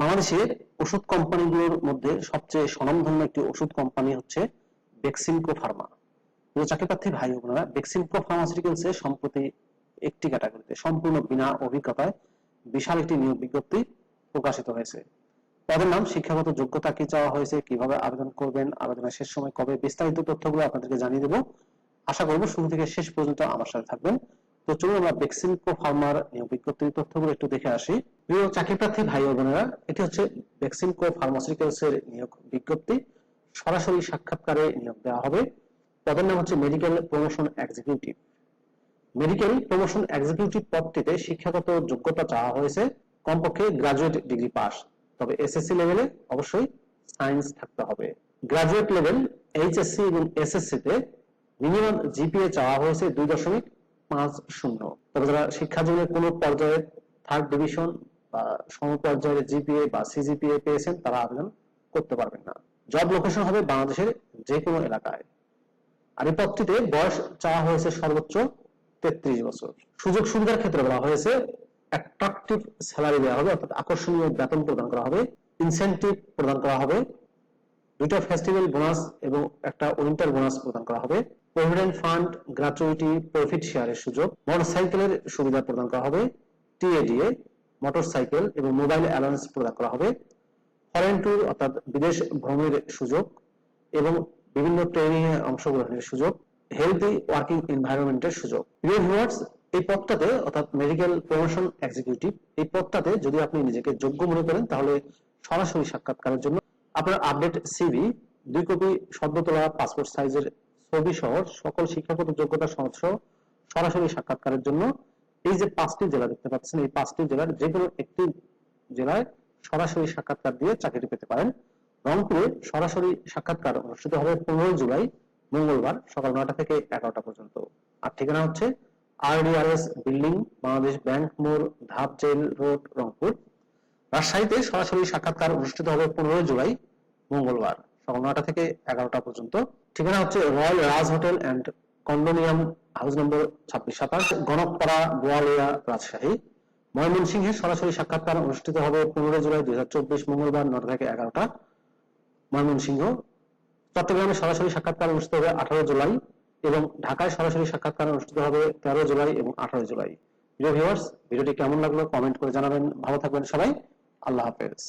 বাংলাদেশের ওষুধ কোম্পানিগুলোর মধ্যে সবচেয়ে স্বনামধন্য একটি ওষুধ কোম্পানি হচ্ছে বেক্সিমকো ফার্মা প্রিয় চাকরিপ্রার্থী ভাই বোনেরা বেক্সিমকো ফার্মাসিউটিক্যালস এর সম্প্রতি একটি ক্যাটাগরিতে সম্পূর্ণ বিনা অভিজ্ঞতায় বিশাল একটি নিয়োগ বিজ্ঞপ্তি প্রকাশিত হয়েছে। তাদের নাম, শিক্ষাগত যোগ্যতা কি চাওয়া হয়েছে, কীভাবে আবেদন করবেন, আবেদনের শেষ সময় কবে, বিস্তারিত তথ্যগুলো আপনাদেরকে জানিয়ে দেবো। আশা করব শুরু থেকে শেষ পর্যন্ত আমার সাথে থাকবেন। তো চলুন আমরা বেক্সিমকো ফার্মার নিয়োগ বিজ্ঞপ্তির তথ্যগুলো একটু দেখে আসি। প্রিয় চাকরিপ্রার্থী ভাই ও বোনেরা, এটি হচ্ছে বেক্সিমকো ফার্মাসিউটিক্যালস এর নিয়োগ বিজ্ঞপ্তি। সরাসরি সাক্ষাৎকারে নিয়োগ দেওয়া হবে। পদের নাম হচ্ছে medical promotion executive medical promotion executive পদটিতে শিক্ষাগত যোগ্যতা চাওয়া হয়েছে। কমপক্ষে গ্রাজুয়েট ডিগ্রি পাস তবে এসএসসি লেভেলে অবশ্যই সায়েন্স থাকতে হবে। গ্রাজুয়েট লেভেল এইচএসসি এবং এসএসসি তে মিনিমাম জিপিএ চাওয়া হয়েছে দুই দশমিক পাঁচ শূন্য। তবে যারা শিক্ষা জীবনের কোনো পর্যায়ে থার্ড ডিভিশন সমপর্যায়ের জিপিএ বা সিজিপিএ পেয়েছেন, তারা আবেদন করতে পারবেন না। জব লোকেশন হবে বাংলাদেশের যে কোনো এলাকায়। আর এই পদটিতে বয়স চাওয়া হয়েছে সর্বোচ্চ তেত্রিশ বছর। সুযোগ সুবিধার ক্ষেত্রে বলা হয়েছে অ্যাট্রাকটিভ স্যালারি দেওয়া হবে, অর্থাৎ আকর্ষণীয় বেতন প্রদান করা হবে ইনসেন্টিভ প্রদান করা হবে, দুইটা ফেস্টিভ্যাল বোনাস এবং একটা উইন্টার বোনাস প্রদান করা হবে প্রভিডেন্ট ফান্ড গ্র্যাচুইটি প্রফিট শেয়ারের সুযোগ মোটরসাইকেলের সুবিধা প্রদান করা হবে টিএডিএ মোটরসাইকেল এবং মোবাইল অ্যালায়েন্স প্রদান করা হবে। ফরেন ট্যুর অর্থাৎ বিদেশ ভ্রমণের সুযোগ এবং বিভিন্ন ট্রেনিং এ অংশগ্রহণের সুযোগ হেলদি ওয়ার্কিং এনভায়রনমেন্টের সুযোগ। প্রিয় এই পদটাতে অর্থাৎ মেডিকেল প্রমোশন এক্সিকিউটিভ এই পদটাতে যদি আপনি নিজেকে যোগ্য মনে করেন, তাহলে সরাসরি সাক্ষাৎকারের জন্য আপনার আপডেট সিভি দুই কপি সদ্য তোলা পাসপোর্ট সাইজের ছবি সহ সকল শিক্ষাগত যোগ্যতা সহ সরাসরি সাক্ষাৎকারের জন্য এই যে পাঁচটি জেলা দেখতে পাচ্ছেন, এই পাঁচটি জেলার যে কোনো একটি জেলায় সরাসরি সাক্ষাৎকার দিয়ে চাকরি পেতে পারেন। রংপুরে সরাসরি সাক্ষাৎকার অনুষ্ঠিত হবে পনেরোই জুলাই, মঙ্গলবার সকাল নয়টা থেকে এগারোটা পর্যন্ত। আর ঠিকানা হচ্ছে আরডিআরএস বিল্ডিং, বাংলাদেশ ব্যাংক মোড়, ধাপ জেল রোড, রংপুর। রাজশাহীতে সরাসরি সাক্ষাৎকার অনুষ্ঠিত হবে পনেরোই জুলাই, মঙ্গলবার সকাল নয়টা থেকে এগারোটা পর্যন্ত। ঠিকানা হচ্ছে royal Raj hotel and condominium house number ছাব্বিশ সাতাশ, গণকপাড়া বোয়ালিয়া রাজশাহী। ময়মনসিংহে সরাসরি সাক্ষাৎকার অনুষ্ঠিত হবে পনেরোই জুলাই দুই হাজার চব্বিশ মঙ্গলবার নটা থেকে এগারোটা। ময়মনসিংহ, চট্টগ্রামে সরাসরি সাক্ষাৎকার অনুষ্ঠিত হবে আঠারো জুলাই এবং ঢাকায় সরাসরি সাক্ষাৎকার অনুষ্ঠিত হবে তেরো জুলাই এবং আঠারো জুলাই। প্রিয় ভিউয়ার্স ভিডিওটি কেমন লাগল কমেন্ট করে জানাবেন। ভালো থাকবেন সবাই। আল্লাহ হাফেজ।